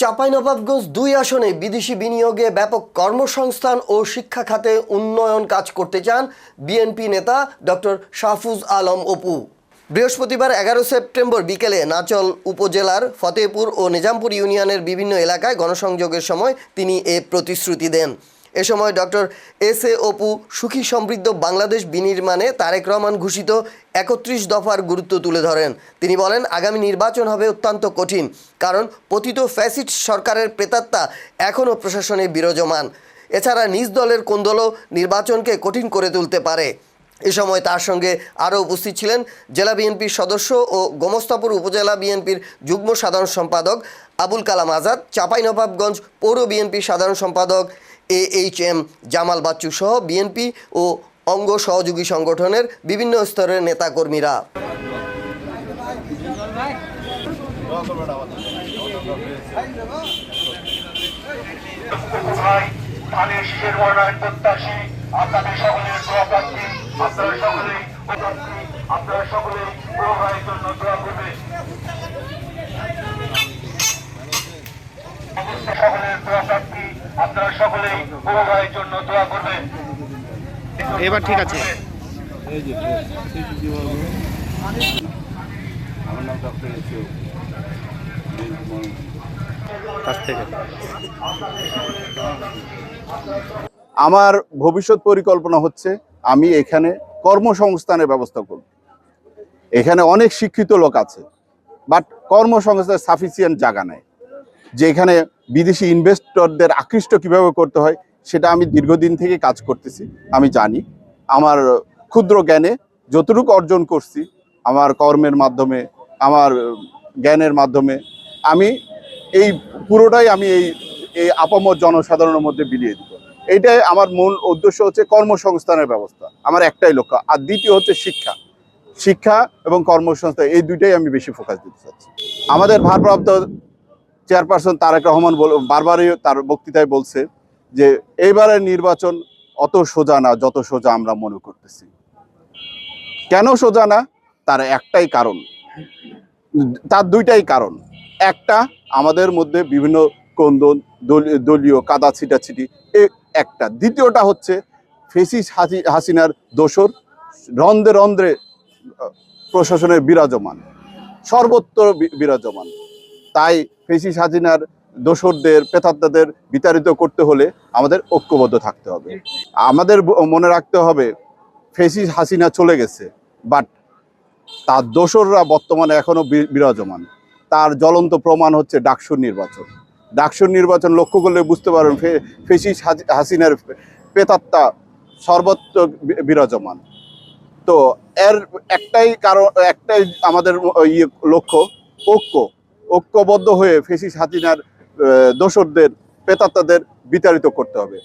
চাঁপাইনবাবগঞ্জ দুই আসনে বিদেশি বিনিয়োগে ব্যাপক কর্মসংস্থান ও শিক্ষা খাতে উন্নয়ন কাজ করতে চান বিএনপি নেতা ডক্টর শাহফুজ আলম অপু। বৃহস্পতিবার এগারো সেপ্টেম্বর বিকেলে নাচল উপজেলার ফতেপুর ও নিজামপুর ইউনিয়নের বিভিন্ন এলাকায় গণসংযোগের সময় তিনি এ প্রতিশ্রুতি দেন। এ সময় ডক্টর এস এ অপু, সুখী সমৃদ্ধ বাংলাদেশ বিনির্মাণে তারেক রহমান ঘোষিত একত্রিশ দফার গুরুত্ব তুলে ধরেন। তিনি বলেন, আগামী নির্বাচন হবে অত্যন্ত কঠিন, কারণ পতিত ফ্যাসিড সরকারের প্রেতাত্মা এখনও প্রশাসনে বিরাজমান। এছাড়া নিজ দলের কোন্দলও নির্বাচনকে কঠিন করে তুলতে পারে। এ সময় তার সঙ্গে আরও উপস্থিত ছিলেন জেলা বিএনপির সদস্য ও গোমস্তাপুর উপজেলা বিএনপির যুগ্ম সাধারণ সম্পাদক আবুল কালাম আজাদ, চাঁপাইনবাবগঞ্জ পৌর বিএনপির সাধারণ সম্পাদক A H M Jamal Bachchu সহ বিএনপি ও অঙ্গ সহযোগী সংগঠনের বিভিন্ন স্তরের নেতাকর্মীরা। আপনারা জন্য দোয়া সকলের আপনারা সকলেই বড় জন্য দোয়া করবেন। এবার ঠিক আছে। আমার নাম ডক্টর আমার ভবিষ্যৎ পরিকল্পনা হচ্ছে আমি এখানে কর্মসংস্থানের ব্যবস্থা করব। এখানে অনেক শিক্ষিত লোক আছে বাট কর্মসংস্থানের সাফিসিয়েন্ট জায়গা নেই। যে এখানে বিদেশি ইনভেস্টরদের আকৃষ্ট কীভাবে করতে হয়, সেটা আমি দীর্ঘদিন থেকে কাজ করতেছি, আমি জানি। আমার ক্ষুদ্র জ্ঞানে যতটুকু অর্জন করছি, আমার কর্মের মাধ্যমে, আমার জ্ঞানের মাধ্যমে, আমি এই পুরোটাই আমি এই এই আপামর জনসাধারণের মধ্যে বিলিয়ে দিব। এইটাই আমার মূল উদ্দেশ্য হচ্ছে কর্মসংস্থানের ব্যবস্থা, আমার একটাই লক্ষ্য। আর দ্বিতীয় হচ্ছে শিক্ষা। শিক্ষা এবং কর্মসংস্থান, এই দুইটাই আমি বেশি ফোকাস দিতে চাচ্ছি। আমাদের ভারপ্রাপ্ত চেয়ারপারসন তারেক রহমান বারবারই তার বক্তৃতায় বলছে যে এইবারের নির্বাচন অত সোজা না, যত সোজা আমরা মনে করতেছি। কেন সোজা না? তার একটাই কারণ। তার দুইটাই কারণ। একটা, আমাদের মধ্যে বিভিন্ন কন্দন দলীয়- কাদা ছিটাছিটি একটা। দ্বিতীয়টা হচ্ছে ফেসিস হাসি হাসিনার দোসর রন্ধ্রে রন্ধ্রে প্রশাসনের বিরাজমান, সর্বত্র বিরাজমান। তাই ফেসিস হাসিনার দোসরদের পেতাত্তাদের বিতাড়িত করতে হলে আমাদের ঐক্যবদ্ধ থাকতে হবে। আমাদের মনে রাখতে হবে ফেসিস হাসিনা চলে গেছে বাট তার দোসররা বর্তমানে এখনও বিরাজমান। তার জ্বলন্ত প্রমাণ হচ্ছে ডাকসুর নির্বাচন। ডাকসুর নির্বাচন লক্ষ্য করলে বুঝতে পারবেন ফেসিস হাসি- হাসিনার পেতাত্তা সর্বত্র বিরাজমান। তো এর একটাই কারণ, একটাই আমাদের ইয়ে লক্ষ্য, ঐক্য। ঐক্যবদ্ধ হয়ে ফেসি হাসিনার আহ, দোসরদের পেতাত্তাদের বিতাড়িত করতে হবে।